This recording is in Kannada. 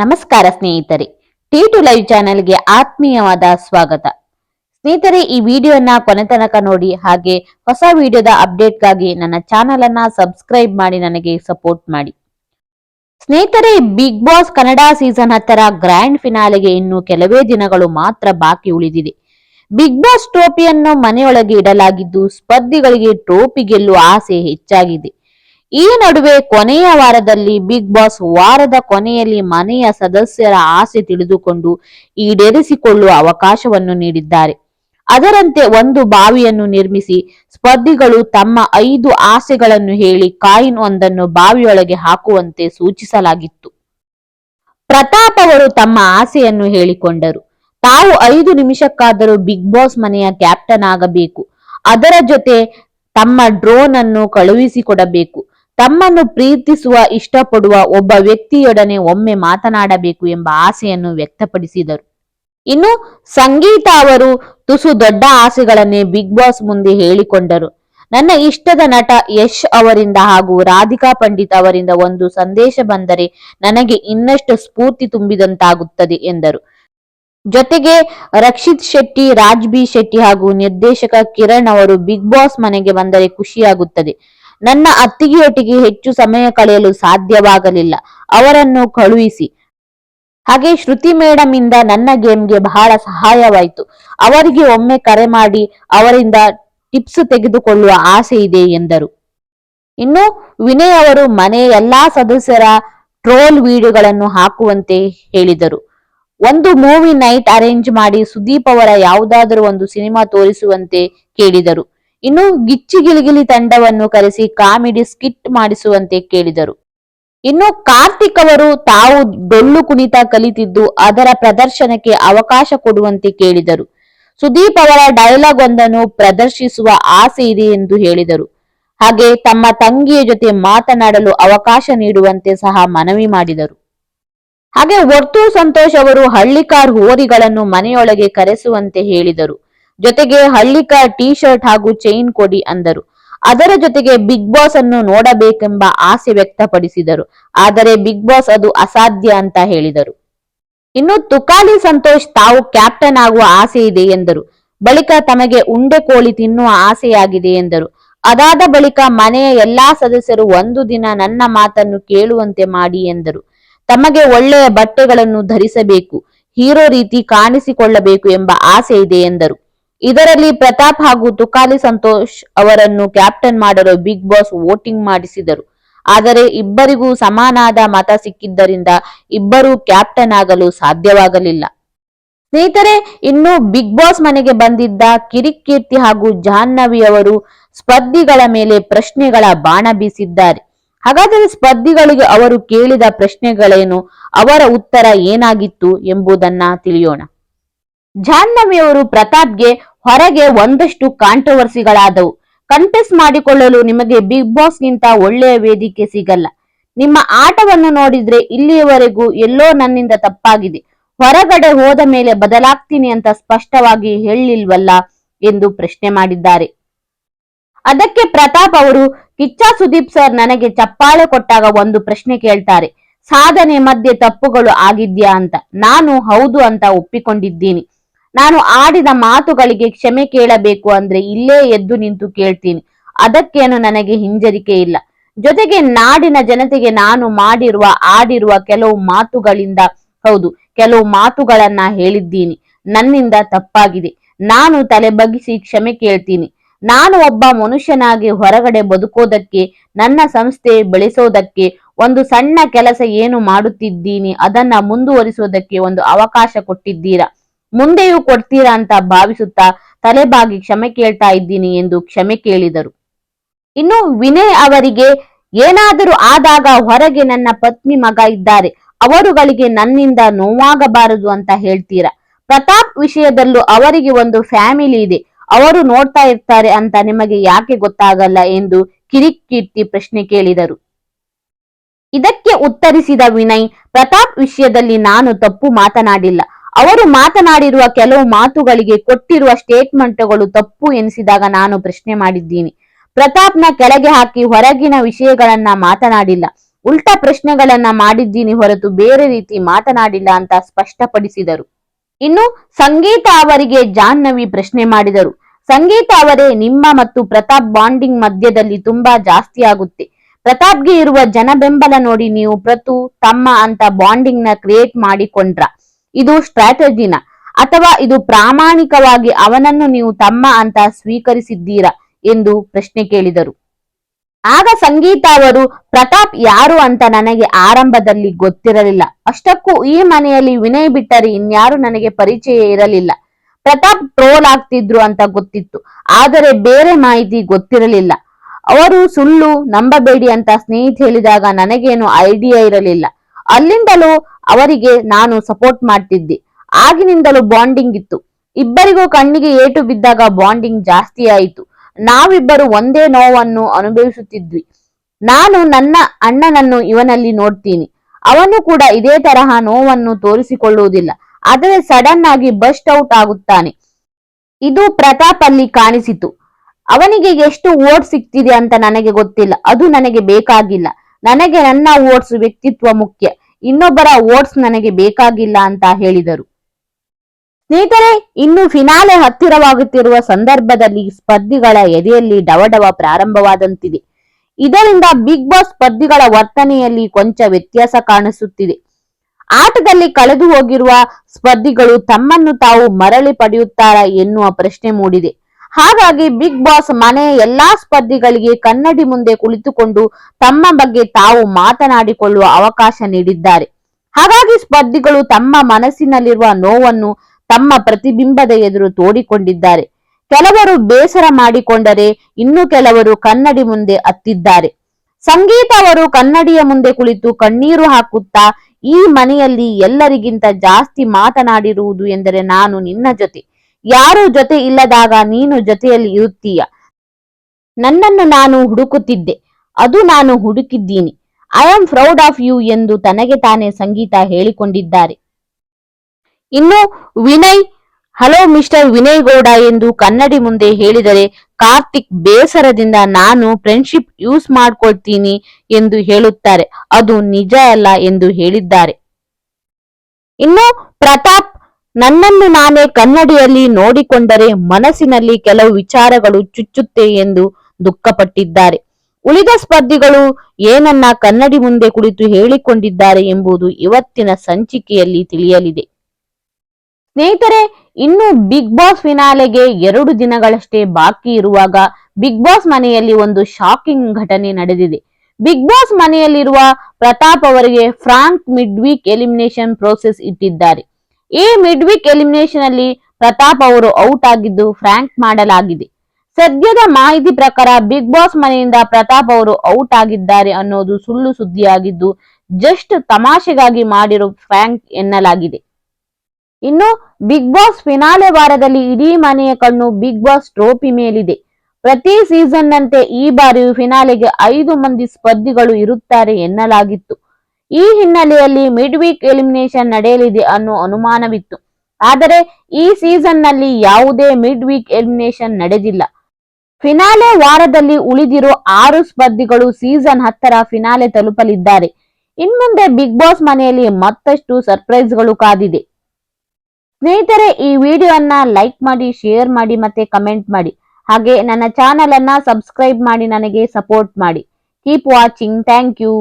ನಮಸ್ಕಾರ ಸ್ನೇಹಿತರೆ. ಟಿ ಟು ಲೈವ್ ಚಾನೆಲ್ಗೆ ಆತ್ಮೀಯವಾದ ಸ್ವಾಗತ. ಸ್ನೇಹಿತರೆ, ಈ ವಿಡಿಯೋನ ಕೊನೆ ತನಕ ನೋಡಿ ಹಾಗೆ ಹೊಸ ವಿಡಿಯೋದ ಅಪ್ಡೇಟ್ಗಾಗಿ ನನ್ನ ಚಾನೆಲ್ ಅನ್ನ ಸಬ್ಸ್ಕ್ರೈಬ್ ಮಾಡಿ ನನಗೆ ಸಪೋರ್ಟ್ ಮಾಡಿ. ಸ್ನೇಹಿತರೆ ಬಿಗ್ ಬಾಸ್ ಕನ್ನಡ ಸೀಸನ್ ಹತ್ತರ ಗ್ರ್ಯಾಂಡ್ ಫಿನಾಲೆಗೆ ಇನ್ನು ಕೆಲವೇ ದಿನಗಳು ಮಾತ್ರ ಬಾಕಿ ಉಳಿದಿದೆ. ಬಿಗ್ ಬಾಸ್ ಟ್ರೋಫಿಯನ್ನು ಮನೆಯೊಳಗೆ ಇಡಲಾಗಿದ್ದು, ಸ್ಪರ್ಧಿಗಳಿಗೆ ಟ್ರೋಫಿ ಗೆಲ್ಲುವ ಆಸೆ ಹೆಚ್ಚಾಗಿದೆ. ಈ ನಡುವೆ ಕೊನೆಯ ವಾರದಲ್ಲಿ ಬಿಗ್ ಬಾಸ್ ವಾರದ ಕೊನೆಯಲ್ಲಿ ಮನೆಯ ಸದಸ್ಯರ ಆಸೆ ತಿಳಿದುಕೊಂಡು ಈಡೇರಿಸಿಕೊಳ್ಳುವ ಅವಕಾಶವನ್ನು ನೀಡಿದ್ದಾರೆ. ಅದರಂತೆ ಒಂದು ಬಾವಿಯನ್ನು ನಿರ್ಮಿಸಿ ಸ್ಪರ್ಧಿಗಳು ತಮ್ಮ ಐದು ಆಸೆಗಳನ್ನು ಹೇಳಿ ಕಾಯಿನ್ ಒಂದನ್ನು ಬಾವಿಯೊಳಗೆ ಹಾಕುವಂತೆ ಸೂಚಿಸಲಾಗಿತ್ತು. ಪ್ರತಾಪ್ ಅವರು ತಮ್ಮ ಆಸೆಯನ್ನು ಹೇಳಿಕೊಂಡರು. ತಾವು ಐದು ನಿಮಿಷಕ್ಕಾದರೂ ಬಿಗ್ ಬಾಸ್ ಮನೆಯ ಕ್ಯಾಪ್ಟನ್ ಆಗಬೇಕು. ಅದರ ಜೊತೆ ತಮ್ಮ ಡ್ರೋನ್ ಅನ್ನು ಕಳುಹಿಸಿಕೊಡಬೇಕು. ತಮ್ಮನ್ನು ಪ್ರೀತಿಸುವ, ಇಷ್ಟಪಡುವ ಒಬ್ಬ ವ್ಯಕ್ತಿಯೊಡನೆ ಒಮ್ಮೆ ಮಾತನಾಡಬೇಕು ಎಂಬ ಆಸೆಯನ್ನು ವ್ಯಕ್ತಪಡಿಸಿದರು. ಇನ್ನು ಸಂಗೀತ ಅವರು ತುಸು ದೊಡ್ಡ ಆಸೆಗಳನ್ನೇ ಬಿಗ್ ಬಾಸ್ ಮುಂದೆ ಹೇಳಿಕೊಂಡರು. ನನ್ನ ಇಷ್ಟದ ನಟ ಯಶ್ ಅವರಿಂದ ಹಾಗೂ ರಾಧಿಕಾ ಪಂಡಿತ್ ಅವರಿಂದ ಒಂದು ಸಂದೇಶ ಬಂದರೆ ನನಗೆ ಇನ್ನಷ್ಟು ಸ್ಫೂರ್ತಿ ತುಂಬಿದಂತಾಗುತ್ತದೆ ಎಂದರು. ಜೊತೆಗೆ ರಕ್ಷಿತ್ ಶೆಟ್ಟಿ ರಾಜ್ ಬಿ ಶೆಟ್ಟಿ ಹಾಗೂ ನಿರ್ದೇಶಕ ಕಿರಣ್ ಅವರು ಬಿಗ್ ಬಾಸ್ ಮನೆಗೆ ಬಂದರೆ ಖುಷಿಯಾಗುತ್ತದೆ. ನನ್ನ ಅತ್ತಿಗೆಯೊಟ್ಟಿಗೆ ಹೆಚ್ಚು ಸಮಯ ಕಳೆಯಲು ಸಾಧ್ಯವಾಗಲಿಲ್ಲ. ಅವರನ್ನು ಕಳುಹಿಸಿ. ಹಾಗೆ ಶ್ರುತಿ ಮೇಡಮ್ ಇಂದ ನನ್ನ ಗೇಮ್ಗೆ ಬಹಳ ಸಹಾಯವಾಯಿತು. ಅವರಿಗೆ ಒಮ್ಮೆ ಕರೆ ಮಾಡಿ ಅವರಿಂದ ಟಿಪ್ಸ್ ತೆಗೆದುಕೊಳ್ಳುವ ಆಸೆ ಇದೆ ಎಂದರು. ಇನ್ನು ವಿನಯ್ ಅವರು ಮನೆಯ ಎಲ್ಲಾ ಸದಸ್ಯರ ಟ್ರೋಲ್ ವಿಡಿಯೋಗಳನ್ನು ಹಾಕುವಂತೆ ಹೇಳಿದರು. ಒಂದು ಮೂವಿ ನೈಟ್ ಅರೇಂಜ್ ಮಾಡಿ ಸುದೀಪ್ ಅವರ ಯಾವುದಾದರೂ ಒಂದು ಸಿನಿಮಾ ತೋರಿಸುವಂತೆ ಕೇಳಿದರು. ಇನ್ನು ಗಿಚ್ಚಿ ಗಿಲಿಗಿಲಿ ತಂಡವನ್ನು ಕರೆಸಿ ಕಾಮಿಡಿ ಸ್ಕಿಟ್ ಮಾಡಿಸುವಂತೆ ಕೇಳಿದರು. ಇನ್ನು ಕಾರ್ತಿಕ್ ಅವರು ತಾವು ಡೊಳ್ಳು ಕುಣಿತ ಕಲಿತಿದ್ದು ಅದರ ಪ್ರದರ್ಶನಕ್ಕೆ ಅವಕಾಶ ಕೊಡುವಂತೆ ಕೇಳಿದರು. ಸುದೀಪ್ ಅವರ ಡೈಲಾಗ್ ಒಂದನ್ನು ಪ್ರದರ್ಶಿಸುವ ಆಸೆ ಇದೆ ಎಂದು ಹೇಳಿದರು. ಹಾಗೆ ತಮ್ಮ ತಂಗಿಯ ಜೊತೆ ಮಾತನಾಡಲು ಅವಕಾಶ ನೀಡುವಂತೆ ಸಹ ಮನವಿ ಮಾಡಿದರು. ಹಾಗೆ ಒರ್ತು ಸಂತೋಷ್ ಅವರು ಹಳ್ಳಿಕಾರ್ ಹೋರಿಗಳನ್ನು ಮನೆಯೊಳಗೆ ಕರೆಸುವಂತೆ ಹೇಳಿದರು. ಜೊತೆಗೆ ಹಳ್ಳಿಕ ಟೀ ಶರ್ಟ್ ಹಾಗೂ ಚೈನ್ ಕೊಡಿ ಅಂದರು. ಅದರ ಜೊತೆಗೆ ಬಿಗ್ ಬಾಸ್ ಅನ್ನು ನೋಡಬೇಕೆಂಬ ಆಸೆ ವ್ಯಕ್ತಪಡಿಸಿದರು. ಆದರೆ ಬಿಗ್ ಬಾಸ್ ಅದು ಅಸಾಧ್ಯ ಅಂತ ಹೇಳಿದರು. ಇನ್ನು ತುಕಾಲಿ ಸಂತೋಷ್ ತಾವು ಕ್ಯಾಪ್ಟನ್ ಆಗುವ ಆಸೆ ಇದೆ ಎಂದರು. ಬಳಿಕ ತಮಗೆ ಉಂಡೆ ಕೋಳಿ ತಿನ್ನುವ ಆಸೆಯಾಗಿದೆ ಎಂದರು. ಅದಾದ ಬಳಿಕ ಮನೆಯ ಎಲ್ಲಾ ಸದಸ್ಯರು ಒಂದು ದಿನ ನನ್ನ ಮಾತನ್ನು ಕೇಳುವಂತೆ ಮಾಡಿ ಎಂದರು. ತಮಗೆ ಒಳ್ಳೆಯ ಬಟ್ಟೆಗಳನ್ನು ಧರಿಸಬೇಕು, ಹೀರೋ ರೀತಿ ಕಾಣಿಸಿಕೊಳ್ಳಬೇಕು ಎಂಬ ಆಸೆ ಇದೆ ಎಂದರು. ಇದರಲ್ಲಿ ಪ್ರತಾಪ್ ಹಾಗೂ ತುಕಾಲಿ ಸಂತೋಷ್ ಅವರನ್ನು ಕ್ಯಾಪ್ಟನ್ ಮಾಡಲು ಬಿಗ್ ಬಾಸ್ ವೋಟಿಂಗ್ ಮಾಡಿಸಿದರು. ಆದರೆ ಇಬ್ಬರಿಗೂ ಸಮಾನಾದ ಮತ ಸಿಕ್ಕಿದ್ದರಿಂದ ಇಬ್ಬರೂ ಕ್ಯಾಪ್ಟನ್ ಆಗಲು ಸಾಧ್ಯವಾಗಲಿಲ್ಲ. ಸ್ನೇಹಿತರೆ, ಇನ್ನು ಬಿಗ್ ಬಾಸ್ ಮನೆಗೆ ಬಂದಿದ್ದ ಕಿರಿಕ್ ಕೀರ್ತಿ ಹಾಗೂ ಜಾಹ್ನವಿ ಅವರು ಸ್ಪರ್ಧಿಗಳ ಮೇಲೆ ಪ್ರಶ್ನೆಗಳ ಬಾಣ ಬೀಸಿದ್ದಾರೆ. ಹಾಗಾದರೆ ಸ್ಪರ್ಧಿಗಳಿಗೆ ಅವರು ಕೇಳಿದ ಪ್ರಶ್ನೆಗಳೇನು? ಅವರ ಉತ್ತರ ಏನಾಗಿತ್ತು ಎಂಬುದನ್ನ ತಿಳಿಯೋಣ. ಜಾಹ್ನವಿ ಅವರು ಪ್ರತಾಪ್ಗೆ ಹೊರಗೆ ಒಂದಷ್ಟು ಕಾಂಟ್ರವರ್ಸಿಗಳಾದವು ಕಂಟೆಸ್ಟ್ ಮಾಡಿಕೊಳ್ಳಲು ನಿಮಗೆ ಬಿಗ್ ಬಾಸ್ ಗಿಂತ ಒಳ್ಳೆಯ ವೇದಿಕೆ ಸಿಗಲ್ಲ. ನಿಮ್ಮ ಆಟವನ್ನು ನೋಡಿದ್ರೆ ಇಲ್ಲಿಯವರೆಗೂ ಎಲ್ಲೋ ನನ್ನಿಂದ ತಪ್ಪಾಗಿದೆ. ಹೊರಗಡೆ ಹೋದ ಮೇಲೆ ಬದಲಾಗ್ತೀನಿ ಅಂತ ಸ್ಪಷ್ಟವಾಗಿ ಹೇಳಿಲ್ವಲ್ಲ ಎಂದು ಪ್ರಶ್ನೆ ಮಾಡಿದ್ದಾರೆ. ಅದಕ್ಕೆ ಪ್ರತಾಪ್ ಅವರು, ಕಿಚ್ಚ ಸುದೀಪ್ ಸರ್ ನನಗೆ ಚಪ್ಪಾಳೆ ಕೊಟ್ಟಾಗ ಒಂದು ಪ್ರಶ್ನೆ ಕೇಳ್ತಾರೆ. ಸಾಧನೆ ಮಧ್ಯೆ ತಪ್ಪುಗಳು ಆಗಿದ್ಯಾ ಅಂತ. ನಾನು ಹೌದು ಅಂತ ಒಪ್ಪಿಕೊಂಡಿದ್ದೀನಿ. ನಾನು ಆಡಿದ ಮಾತುಗಳಿಗೆ ಕ್ಷಮೆ ಕೇಳಬೇಕು ಅಂದ್ರೆ ಇಲ್ಲೇ ಎದ್ದು ನಿಂತು ಕೇಳ್ತೀನಿ. ಅದಕ್ಕೇನು ನನಗೆ ಹಿಂಜರಿಕೆ ಇಲ್ಲ. ಜೊತೆಗೆ ನಾಡಿನ ಜನತೆಗೆ ನಾನು ಮಾಡಿರುವ, ಆಡಿರುವ ಕೆಲವು ಮಾತುಗಳಿಂದ ಹೌದು, ಕೆಲವು ಮಾತುಗಳನ್ನ ಹೇಳಿದ್ದೀನಿ. ನನ್ನಿಂದ ತಪ್ಪಾಗಿದೆ. ನಾನು ತಲೆ ಬಗ್ಗಿಸಿ ಕ್ಷಮೆ ಕೇಳ್ತೀನಿ. ನಾನು ಒಬ್ಬ ಮನುಷ್ಯನಾಗಿ ಹೊರಗಡೆ ಬದುಕೋದಕ್ಕೆ, ನನ್ನ ಸಂಸ್ಥೆ ಬೆಳೆಸೋದಕ್ಕೆ, ಒಂದು ಸಣ್ಣ ಕೆಲಸ ಏನು ಮಾಡುತ್ತಿದ್ದೀನಿ, ಅದನ್ನ ಮುಂದುವರಿಸೋದಕ್ಕೆ ಒಂದು ಅವಕಾಶ ಕೊಟ್ಟಿದ್ದೀರಾ? ಮುಂದೆಯೂ ಕೊಡ್ತೀರಾ ಅಂತ ಭಾವಿಸುತ್ತಾ ತಲೆಬಾಗಿ ಕ್ಷಮೆ ಕೇಳ್ತಾ ಇದ್ದೀನಿ ಎಂದು ಕ್ಷಮೆ ಕೇಳಿದರು. ಇನ್ನು ವಿನಯ್ ಅವರಿಗೆ ಏನಾದರೂ ಆದಾಗ ಹೊರಗೆ ನನ್ನ ಪತ್ನಿ ಮಗ ಇದ್ದಾರೆ. ಅವರುಗಳಿಗೆ ನನ್ನಿಂದ ನೋವಾಗಬಾರದು ಅಂತ ಹೇಳ್ತೀರಾ? ಪ್ರತಾಪ್ ವಿಷಯದಲ್ಲೂ ಅವರಿಗೆ ಒಂದು ಫ್ಯಾಮಿಲಿ ಇದೆ. ಅವರು ನೋಡ್ತಾ ಇರ್ತಾರೆ ಅಂತ ನಿಮಗೆ ಯಾಕೆ ಗೊತ್ತಾಗಲ್ಲ ಎಂದು ಕಿರಿಕ್ ಕೀರ್ತಿ ಪ್ರಶ್ನೆ ಕೇಳಿದರು. ಇದಕ್ಕೆ ಉತ್ತರಿಸಿದ ವಿನಯ್, ಪ್ರತಾಪ್ ವಿಷಯದಲ್ಲಿ ನಾನು ತಪ್ಪು ಮಾತನಾಡಿಲ್ಲ. ಅವರು ಮಾತನಾಡಿರುವ ಕೆಲವು ಮಾತುಗಳಿಗೆ ಕೊಟ್ಟಿರುವ ಸ್ಟೇಟ್ಮೆಂಟ್ಗಳು ತಪ್ಪು ಎನಿಸಿದಾಗ ನಾನು ಪ್ರಶ್ನೆ ಮಾಡಿದ್ದೀನಿ. ಪ್ರತಾಪ್ನ ಕೆಳಗೆ ಹಾಕಿ ಹೊರಗಿನ ವಿಷಯಗಳನ್ನ ಮಾತನಾಡಿಲ್ಲ. ಉಲ್ಟಾ ಪ್ರಶ್ನೆಗಳನ್ನ ಮಾಡಿದ್ದೀನಿ ಹೊರತು ಬೇರೆ ರೀತಿ ಮಾತನಾಡಿಲ್ಲ ಅಂತ ಸ್ಪಷ್ಟಪಡಿಸಿದರು. ಇನ್ನು ಸಂಗೀತ ಅವರಿಗೆ ಜಾಹ್ನವಿ ಪ್ರಶ್ನೆ ಮಾಡಿದರು. ಸಂಗೀತ ಅವರೇ ನಿಮ್ಮ ಮತ್ತು ಪ್ರತಾಪ್ ಬಾಂಡಿಂಗ್ ಮಧ್ಯದಲ್ಲಿ ತುಂಬಾ ಜಾಸ್ತಿ ಆಗುತ್ತೆ. ಪ್ರತಾಪ್ಗೆ ಇರುವ ಜನ ಬೆಂಬಲ ನೋಡಿ ನೀವು ಪ್ರತು ತಮ್ಮ ಅಂತ ಬಾಂಡಿಂಗ್ನ ಕ್ರಿಯೇಟ್ ಮಾಡಿಕೊಂಡ್ರ? ಇದು ಸ್ಟ್ರಾಟಜಿನ ಅಥವಾ ಇದು ಪ್ರಾಮಾಣಿಕವಾಗಿ ಅವನನ್ನು ನೀವು ತಮ್ಮ ಅಂತ ಸ್ವೀಕರಿಸಿದ್ದೀರಾ ಎಂದು ಪ್ರಶ್ನೆ ಕೇಳಿದರು. ಆಗ ಸಂಗೀತ ಅವರು, ಪ್ರತಾಪ್ ಯಾರು ಅಂತ ನನಗೆ ಆರಂಭದಲ್ಲಿ ಗೊತ್ತಿರಲಿಲ್ಲ. ಅಷ್ಟಕ್ಕೂ ಈ ಮನೆಯಲ್ಲಿ ವಿನಯ್ ಬಿಟ್ಟರೆ ಇನ್ಯಾರು ನನಗೆ ಪರಿಚಯ ಇರಲಿಲ್ಲ. ಪ್ರತಾಪ್ ಟ್ರೋಲ್ ಆಗ್ತಿದ್ರು ಅಂತ ಗೊತ್ತಿತ್ತು. ಆದರೆ ಬೇರೆ ಮಾಹಿತಿ ಗೊತ್ತಿರಲಿಲ್ಲ. ಅವರು, ಸುಳ್ಳು ನಂಬಬೇಡಿ ಅಂತ ಸ್ನೇಹಿತ ಹೇಳಿದಾಗ ನನಗೇನು ಐಡಿಯಾ ಇರಲಿಲ್ಲ. ಅಲ್ಲಿಂದಲೂ ಅವರಿಗೆ ನಾನು ಸಪೋರ್ಟ್ ಮಾಡ್ತಿದ್ದೆ. ಆಗಿನಿಂದಲೂ ಬಾಂಡಿಂಗ್ ಇತ್ತು. ಇಬ್ಬರಿಗೂ ಕಣ್ಣಿಗೆ ಏಟು ಬಿದ್ದಾಗ ಬಾಂಡಿಂಗ್ ಜಾಸ್ತಿ ಆಯಿತು. ನಾವಿಬ್ಬರು ಒಂದೇ ನೋವನ್ನು ಅನುಭವಿಸುತ್ತಿದ್ವಿ. ನಾನು ನನ್ನ ಅಣ್ಣನನ್ನು ಇವನಲ್ಲಿ ನೋಡ್ತೀನಿ. ಅವನು ಕೂಡ ಇದೇ ತರಹ ನೋವನ್ನು ತೋರಿಸಿಕೊಳ್ಳುವುದಿಲ್ಲ. ಆದರೆ ಸಡನ್ ಆಗಿ ಬಸ್ಟ್ ಔಟ್ ಆಗುತ್ತಾನೆ. ಇದು ಪ್ರತಾಪ್ ಅಲ್ಲಿ ಕಾಣಿಸಿತು. ಅವನಿಗೆ ಎಷ್ಟು ಓಟ್ ಸಿಗ್ತಿದೆ ಅಂತ ನನಗೆ ಗೊತ್ತಿಲ್ಲ. ಅದು ನನಗೆ ಬೇಕಾಗಿಲ್ಲ. ನನಗೆ ನನ್ನ ಓಟ್ಸ್ ವ್ಯಕ್ತಿತ್ವ ಮುಖ್ಯ. ಇನ್ನೊಬ್ಬರ ಓಟ್ಸ್ ನನಗೆ ಬೇಕಾಗಿಲ್ಲ ಅಂತ ಹೇಳಿದರು. ಸ್ನೇಹಿತರೆ, ಇನ್ನು ಫಿನಾಲೆ ಹತ್ತಿರವಾಗುತ್ತಿರುವ ಸಂದರ್ಭದಲ್ಲಿ ಸ್ಪರ್ಧಿಗಳ ಎದೆಯಲ್ಲಿ ಡವಡವ ಪ್ರಾರಂಭವಾದಂತಿದೆ. ಇದರಿಂದ ಬಿಗ್ ಬಾಸ್ ಸ್ಪರ್ಧಿಗಳ ವರ್ತನೆಯಲ್ಲಿ ಕೊಂಚ ವ್ಯತ್ಯಾಸ ಕಾಣಿಸುತ್ತಿದೆ. ಆಟದಲ್ಲಿ ಕಳೆದು ಹೋಗಿರುವ ಸ್ಪರ್ಧಿಗಳು ತಮ್ಮನ್ನು ತಾವು ಮರಳಿ ಪಡೆಯುತ್ತಾರಾ ಎನ್ನುವ ಪ್ರಶ್ನೆ ಮೂಡಿದೆ. ಹಾಗಾಗಿ ಬಿಗ್ ಬಾಸ್ ಮನೆಯ ಎಲ್ಲಾ ಸ್ಪರ್ಧಿಗಳಿಗೆ ಕನ್ನಡಿ ಮುಂದೆ ಕುಳಿತುಕೊಂಡು ತಮ್ಮ ಬಗ್ಗೆ ತಾವು ಮಾತನಾಡಿಕೊಳ್ಳುವ ಅವಕಾಶ ನೀಡಿದ್ದಾರೆ. ಹಾಗಾಗಿ ಸ್ಪರ್ಧಿಗಳು ತಮ್ಮ ಮನಸ್ಸಿನಲ್ಲಿರುವ ನೋವನ್ನು ತಮ್ಮ ಪ್ರತಿಬಿಂಬದ ಎದುರು ತೋಡಿಕೊಂಡಿದ್ದಾರೆ. ಕೆಲವರು ಬೇಸರ ಮಾಡಿಕೊಂಡರೆ ಇನ್ನು ಕೆಲವರು ಕನ್ನಡಿ ಮುಂದೆ ಅತ್ತಿದ್ದಾರೆ. ಸಂಗೀತ ಅವರು ಕನ್ನಡಿಯ ಮುಂದೆ ಕುಳಿತು ಕಣ್ಣೀರು ಹಾಕುತ್ತಾ ಈ ಮನೆಯಲ್ಲಿ ಎಲ್ಲರಿಗಿಂತ ಜಾಸ್ತಿ ಮಾತನಾಡಿರುವುದು ಎಂದರೆ ನಾನು ನಿನ್ನ ಜೊತೆ. ಯಾರು ಜೊತೆ ಇಲ್ಲದಾಗ ನೀನು ಜೊತೆಯಲ್ಲಿ ಇರುತ್ತೀಯ? ನನ್ನನ್ನು ನಾನು ಹುಡುಕುತ್ತಿದ್ದೆ, ಅದು ನಾನು ಹುಡುಕಿದ್ದೀನಿ. I am proud of you ಎಂದು ತನಗೆ ತಾನೇ ಸಂಗೀತ ಹೇಳಿಕೊಂಡಿದ್ದಾರೆ. ಇನ್ನು ವಿನಯ್, ಹಲೋ ಮಿಸ್ಟರ್ ವಿನಯ್ ಗೌಡ ಎಂದು ಕನ್ನಡಿ ಮುಂದೆ ಹೇಳಿದರೆ, ಕಾರ್ತಿಕ್ ಬೇಸರದಿಂದ ನಾನು ಫ್ರೆಂಡ್ಶಿಪ್ ಯೂಸ್ ಮಾಡ್ಕೊಳ್ತೀನಿ ಎಂದು ಹೇಳುತ್ತಾರೆ. ಅದು ನಿಜ ಅಲ್ಲ ಎಂದು ಹೇಳಿದ್ದಾರೆ. ಇನ್ನು ಪ್ರತಾಪ್ ನನ್ನನ್ನು ನಾನೇ ಕನ್ನಡಿಯಲ್ಲಿ ನೋಡಿಕೊಂಡರೆ ಮನಸ್ಸಿನಲ್ಲಿ ಕೆಲವು ವಿಚಾರಗಳು ಚುಚ್ಚುತ್ತೆ ಎಂದು ದುಃಖಪಟ್ಟಿದ್ದಾರೆ. ಉಳಿದ ಸ್ಪರ್ಧಿಗಳು ಏನನ್ನ ಕನ್ನಡಿ ಮುಂದೆ ಕುಳಿತು ಹೇಳಿಕೊಂಡಿದ್ದಾರೆ ಎಂಬುದು ಇವತ್ತಿನ ಸಂಚಿಕೆಯಲ್ಲಿ ತಿಳಿಯಲಿದೆ. ಸ್ನೇಹಿತರೆ, ಇನ್ನು ಬಿಗ್ ಬಾಸ್ ಫಿನಾಲೆಗೆ ಎರಡು ದಿನಗಳಷ್ಟೇ ಬಾಕಿ ಇರುವಾಗ ಬಿಗ್ ಬಾಸ್ ಮನೆಯಲ್ಲಿ ಒಂದು ಶಾಕಿಂಗ್ ಘಟನೆ ನಡೆದಿದೆ. ಬಿಗ್ ಬಾಸ್ ಮನೆಯಲ್ಲಿರುವ ಪ್ರತಾಪ್ ಅವರಿಗೆ prank mid week elimination process ಇಟ್ಟಿದ್ದಾರೆ. ಈ ಮಿಡ್ ವೀಕ್ ಎಲಿಮಿನೇಷನ್ ಅಲ್ಲಿ ಪ್ರತಾಪ್ ಅವರು ಔಟ್ ಆಗಿದ್ದು ಫ್ರಾಂಕ್ ಮಾಡಲಾಗಿದೆ. ಸದ್ಯದ ಮಾಹಿತಿ ಪ್ರಕಾರ ಬಿಗ್ ಬಾಸ್ ಮನೆಯಿಂದ ಪ್ರತಾಪ್ ಅವರು ಔಟ್ ಆಗಿದ್ದಾರೆ ಅನ್ನೋದು ಸುಳ್ಳು ಸುದ್ದಿಯಾಗಿದ್ದು ಜಸ್ಟ್ ತಮಾಷೆಗಾಗಿ ಮಾಡಿರೋ ಫ್ರಾಂಕ್ ಎನ್ನಲಾಗಿದೆ. ಇನ್ನು ಬಿಗ್ ಬಾಸ್ ಫಿನಾಲೆ ವಾರದಲ್ಲಿ ಇಡೀ ಮನೆಯ ಕಣ್ಣು ಬಿಗ್ ಬಾಸ್ ಟ್ರೋಫಿ ಮೇಲಿದೆ. ಪ್ರತಿ ಸೀಸನ್ ನಂತೆ ಈ ಬಾರಿಯೂ ಫಿನಾಲೆಗೆ ಐದು ಮಂದಿ ಸ್ಪರ್ಧಿಗಳು ಇರುತ್ತಾರೆ ಎನ್ನಲಾಗಿತ್ತು. ಈ ಹಿನ್ನೆಲೆಯಲ್ಲಿ ಮಿಡ್ ವೀಕ್ ಎಲಿಮಿನೇಷನ್ ನಡೆಯಲಿದೆ ಅನ್ನೋ ಅನುಮಾನವಿತ್ತು. ಆದರೆ ಈ ಸೀಸನ್ನಲ್ಲಿ ಯಾವುದೇ ಮಿಡ್ ವೀಕ್ ಎಲಿಮಿನೇಷನ್ ನಡೆದಿಲ್ಲ. ಫಿನಾಲೆ ವಾರದಲ್ಲಿ ಉಳಿದಿರೋ ಆರು ಸ್ಪರ್ಧಿಗಳು ಸೀಸನ್ ಹತ್ತರ ಫಿನಾಲೆ ತಲುಪಲಿದ್ದಾರೆ. ಇನ್ಮುಂದೆ ಬಿಗ್ ಬಾಸ್ ಮನೆಯಲ್ಲಿ ಮತ್ತಷ್ಟು ಸರ್ಪ್ರೈಸ್ಗಳು ಕಾದಿದೆ. ಸ್ನೇಹಿತರೆ, ಈ ವಿಡಿಯೋನ್ನ ಲೈಕ್ ಮಾಡಿ ಶೇರ್ ಮಾಡಿ ಮತ್ತೆ ಕಮೆಂಟ್ ಮಾಡಿ. ಹಾಗೆ ನನ್ನ ಚಾನೆಲ್ ಅನ್ನ ಸಬ್ಸ್ಕ್ರೈಬ್ ಮಾಡಿ, ನನಗೆ ಸಪೋರ್ಟ್ ಮಾಡಿ. Keep watching thank you